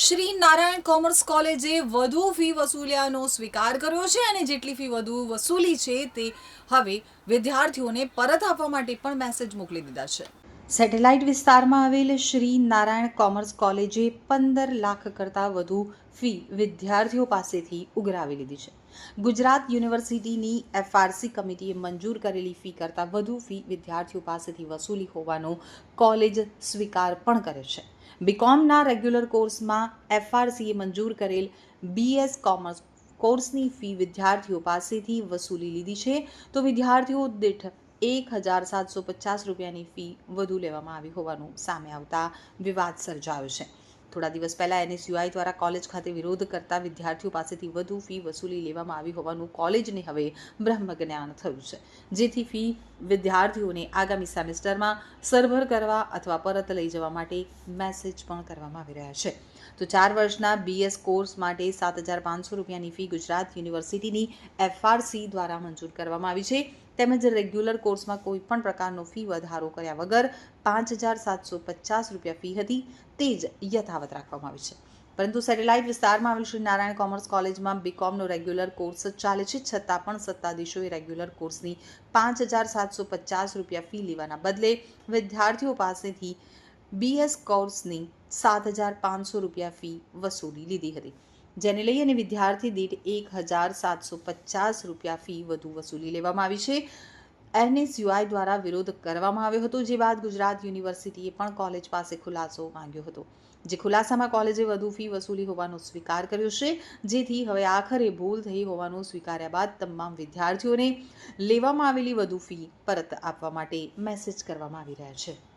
Shri Narayan commerce કોલેજે વધુ fee વસૂલ્યાનો સ્વીકાર કર્યો છે અને જેટલી ફી વધુ વસૂલી છે તે હવે વિદ્યાર્થીઓને પરત આપવા માટે પણ મેસેજ મોકલી દીધા છે. સેટેલાઇટ વિસ્તારમાં આવેલ શ્રી નારાયણ કોમર્સ કોલેજે પંદર લાખ કરતાં વધુ ફી વિદ્યાર્થીઓ પાસેથી ઉઘરાવી લીધી છે. ગુજરાત યુનિવર્સિટીની એફઆરસી કમિટીએ મંજૂર કરેલી ફી કરતાં વધુ ફી વિદ્યાર્થીઓ પાસેથી વસૂલી હોવાનો કોલેજ સ્વીકાર પણ કરે છે. બીકોમના રેગ્યુલર કોર્સમાં એફઆરસીએ મંજૂર કરેલ બીએસ કોમર્સ કોર્સની ફી વિદ્યાર્થીઓ પાસેથી વસૂલી લીધી છે. તો વિદ્યાર્થીઓ દીઠ એક હજાર સાતસો પચાસ રૂપિયાની ફી વધુ લેવામાં આવી હોવાનું સામે આવતા વિવાદ સર્જાયો છે. થોડા દિવસ પહેલાં એનએસયુઆઈ દ્વારા કોલેજ ખાતે વિરોધ કરતા વિદ્યાર્થીઓ પાસેથી વધુ ફી વસૂલી લેવામાં આવી હોવાનું કોલેજને હવે બ્રહ્મજ્ઞાન થયું છે. જેથી ફી વિદ્યાર્થીઓને આગામી સેમેસ્ટરમાં સરભર કરવા અથવા પરત લઈ જવા માટે મેસેજ પણ કરવામાં આવી રહ્યા છે. તો ચાર વર્ષના બીએસ કોર્સ માટે સાત હજાર પાંચસો રૂપિયાની ફી ગુજરાત યુનિવર્સિટીની એફઆરસી દ્વારા મંજૂર કરવામાં આવી છે. તેમજ રેગ્યુલર કોર્સમાં કોઈ પણ પ્રકારનો ફી વધારો કર્યા વગર પાંચ હજાર સાતસો પચાસ રૂપિયા ફી હતી. તે જ યથાવત રાખવામાં આવી છે. પરંતુ સેટેલાઇટ વિસ્તારમાં આવેલ શ્રી નારાયણ કોમર્સ કોલેજમાં બીકોમનો રેગ્યુલર કોર્સ ચાલે છે, છતાં પણ સત્તાધીશોએ રેગ્યુલર કોર્સની પાંચ હજાર સાતસો પચાસ રૂપિયા ફી લેવાના બદલે વિદ્યાર્થીઓ પાસેથી બીએસ કોર્સની સાત હજાર પાંચસો રૂપિયા ફી વસૂલી લીધી હતી. જેને લઈ અને વિદ્યાર્થી દીઠ એક હજાર સાતસો પચાસ રૂપિયા ફી વધુ વસૂલી લેવામાં આવી છે. એનએસયુઆઈ દ્વારા વિરોધ કરવામાં આવ્યો હતો, જે બાદ ગુજરાત યુનિવર્સિટીએ પણ કોલેજ પાસે ખુલાસો માંગ્યો હતો. જે ખુલાસામાં કોલેજે વધુ ફી વસૂલી હોવાનો સ્વીકાર કર્યો છે, જેથી હવે આખરે ભૂલ થઈ હોવાનું સ્વીકાર્યા બાદ તમામ વિદ્યાર્થીઓને લેવામાં આવેલી વધુ ફી પરત આપવા માટે મેસેજ કરવામાં આવી રહ્યા છે.